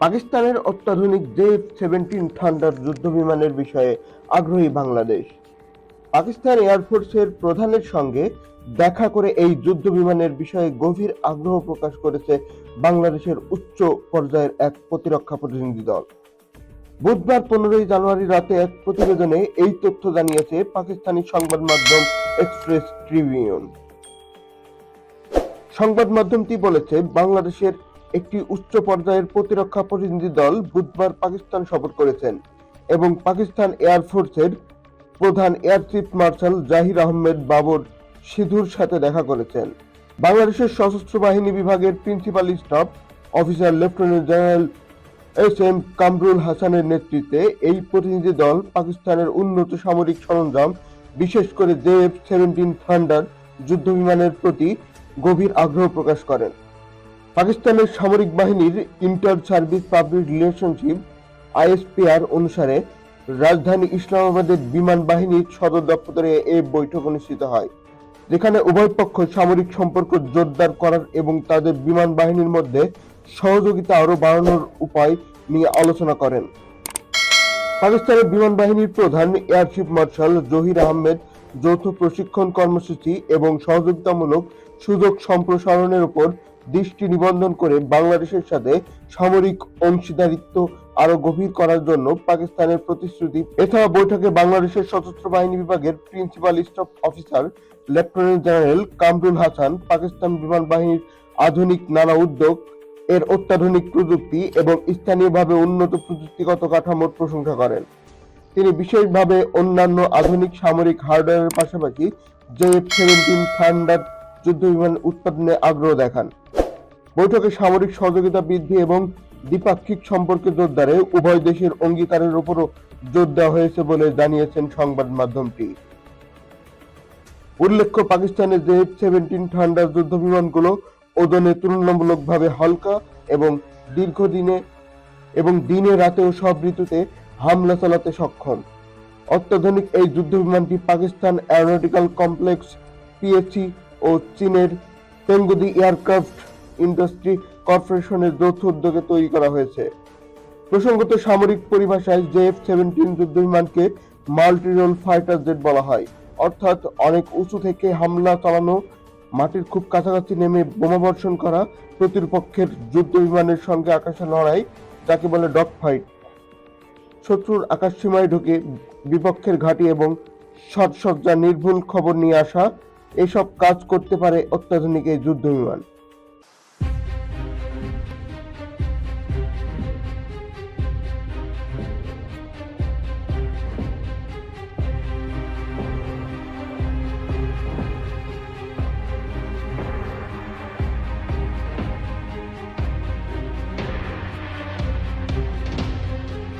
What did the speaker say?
পাকিস্তানের অত্যাধুনিক JF seventeen thunder যুদ্ধবিমানের বিষয়ে আগ্রহী বাংলাদেশ। পাকিস্তান এয়ারফোর্সের প্রধানের সঙ্গে দেখা করে এই যুদ্ধ বিমানের বিষয়ে গভীর আগ্রহ প্রকাশ করেছে বাংলাদেশের উচ্চ পর্যায়ের এক প্রতিরক্ষা প্রতিনিধি দল। বুধবার পনেরোই জানুয়ারি রাতে এক প্রতিবেদনে এই তথ্য জানিয়েছে পাকিস্তানি সংবাদ মাধ্যম এক্সপ্রেস ট্রিবিউন। সংবাদ মাধ্যমটি বলেছে, বাংলাদেশের একটি উচ্চ পর্যায়ের প্রতিরক্ষা প্রতিনিধি দল বুধবার পাকিস্তান সফর করেছেন এবং পাকিস্তান এয়ারফোর্সের প্রধান air chief marshal Zahir Ahmed Babar সিধুর সাথে দেখা করেছেন। বাংলাদেশের সশস্ত্র বাহিনী বিভাগের principal staff officer lieutenant general S M Kamrul হাসানের নেতৃত্বে এই প্রতিনিধি দল পাকিস্তানের উন্নত সামরিক সরঞ্জাম, বিশেষ করে জেএফ সেভেন্টিন থান্ডার যুদ্ধবিমানের প্রতি গভীর আগ্রহ প্রকাশ করেন। পাকিস্তানের সামরিক বাহিনীর inter service public relationship ISPR অনুসারে, রাজধানী ইসলামাবাদের বিমান বাহিনীর সদর দপ্তরে এই বৈঠক অনুষ্ঠিত হয়, যেখানে উভয় পক্ষ সামরিক সম্পর্ক জোরদার করার এবং তাদের বিমান বাহিনীর মধ্যে সহযোগিতা আরও বাড়ানোর উপায় নিয়ে আলোচনা করেন। পাকিস্তানের বিমান বাহিনীর প্রধান air chief marshal Zahir Ahmed যৌথ প্রশিক্ষণ কর্মসূচি এবং সহযোগিতামূলক সুযোগ সম্প্রসারণের উপর দৃষ্টি নিবন্ধন করে বাংলাদেশের সাথে সামরিক অংশীদারিত্ব আরও গভীর করার জন্য পাকিস্তানের প্রতিশ্রুতি। এছাড়া বৈঠকে বাংলাদেশের সশস্ত্র বাহিনী বিভাগের principal staff officer, lieutenant general Kamrul Hasan, Pakistan বিমান বাহিনীর আধুনিক নানা উদ্যোগ, এর অত্যাধুনিক প্রযুক্তি এবং স্থানীয়ভাবে উন্নত প্রযুক্তিগত কাঠামোর প্রশংসা করেন। তিনি বিশেষভাবে অন্যান্য আধুনিক সামরিক হার্ডওয়্যারের পাশাপাশি জেএফ সেভেন্টিন থান্ডার যুদ্ধবিমান উৎপাদনে আগ্রহ দেখান। বৈঠকে সামরিক সহযোগিতা বৃদ্ধি এবং দ্বিপাক্ষিক সম্পর্কে জোরদারে উভয় দেশের অঙ্গীকারের উপরও জোর দেওয়া হয়েছে বলে জানিয়েছেন সংবাদ মাধ্যমটি। উল্লেখ্য, পাকিস্তানের জেএফ সেভেন্টিন ঠান্ডার যুদ্ধ বিমানগুলো ওজনে তুলনামূলকভাবে হালকা এবং দীর্ঘদিনে এবং দিনে রাতেও সব ঋতুতে হামলা চালাতে সক্ষম। অত্যাধুনিক এই যুদ্ধ বিমানটি পাকিস্তান অ্যারোনটিক্যাল কমপ্লেক্স পিএসসি ও চীনের তেঙ্গুদি এয়ারক্রাফট ইন্ডাস্ট্রি কর্পোরেশনের যৌথ উদ্যোগে তৈরি করা হয়েছে। প্রসঙ্গত সামরিক পরিভাষায় জেএফ সেভেন্টিন যুদ্ধ বিমানকে মাল্টি রোল ফাইটার জেট বলা হয়। অর্থাৎ অনেক উঁচু থেকে হামলা চালানো, মাটির খুব কাছাকাছি নেমে বোমাবর্ষণ করা প্রতিপক্ষের যুদ্ধ বিমানের সঙ্গে আকাশে লড়াই, যাকে বলে ডগ ফাইট শত্রুর আকাশ সীমায় ঢুকে বিপক্ষের ঘাঁটি এবং সাজসজ্জা নির্ভুল খবর নিয়ে আসা, এসব কাজ করতে পারে অত্যাধুনিক এই যুদ্ধ বিমান